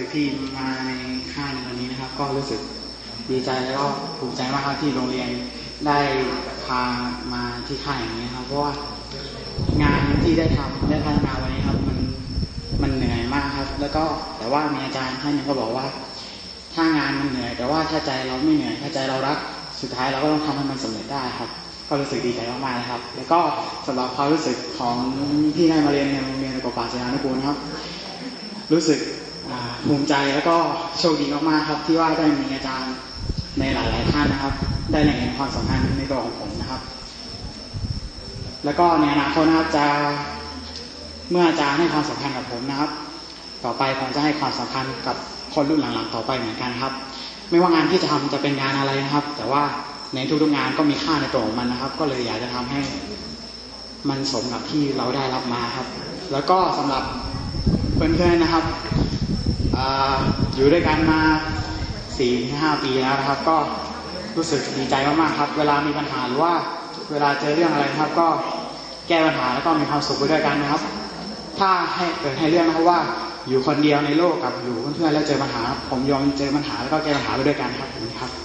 สึกที่มาในค่ายในวันนี้นะครับ ก็รู้สึกดีใจแล้วก็ภูมิใจมากครับที่โรงเรียนได้พามาที่ค่ายอย่างนี้ครับ เพราะว่างานที่ได้ทำได้พัฒนาวันนี้ครับ มันมันเหนื่อยมากครับ แล้วก็แต่ว่ามีอาจารย์ท่านนึงก็บอกว่า ถ้างานมันเหนื่อย แต่ว่าถ้าใจเราไม่เหนื่อยถ้าใจเรารักสุดท้ายเราก็ต้องทำให้มันสำเร็จได้ครับก็รู้สึกดีใจมากๆนะครับ แล้วก็สำหรับความรู้สึกของที่ได้มาเรียนในโรงเรียนกบป่าศรีนานุกูลครับ รู้สึก ภูมิใจแล้วก็โชคดีมากๆครับ ที่ว่าได้มีอาจารย์ในหลายๆท่านนะครับ ได้เห็นความสำคัญในตัวของผมนะครับ แล้วก็ในอนาคตนะครับจะเมื่ออาจารย์ให้ความสำคัญกับผมนะครับ ต่อไปผมจะให้ความสำคัญกับคนรุ่นหลังๆ ต่อไปเหมือนกันครับ ไม่ว่างานที่จะทำจะเป็นงานอะไรนะครับ แต่ว่าในทุกๆงานก็มีค่าในตัวของมันนะครับ ก็เลยอยากจะทำให้มันสมกับที่เราได้รับมาครับ แล้วก็สำหรับเพื่อนๆนะครับ อยู่ด้วยกันมาสี่ห้าปีแล้วนะครับ ก็รู้สึกดีใจมากๆครับ เวลามีปัญหาหรือว่าเวลาเจอเรื่องอะไรนะครับ ก็แก้ปัญหาแล้วก็มีความสุขไปด้วยกันนะครับ ถ้าให้เกิดให้เรื่องนะครับว่าอยู่คนเดียวในโลกกับอยู่เพื่อนๆแล้วเจอปัญหา ผมยอมเจอปัญหาแล้วก็แก้ปัญหาไปด้วยกันครับขอบคุณครับ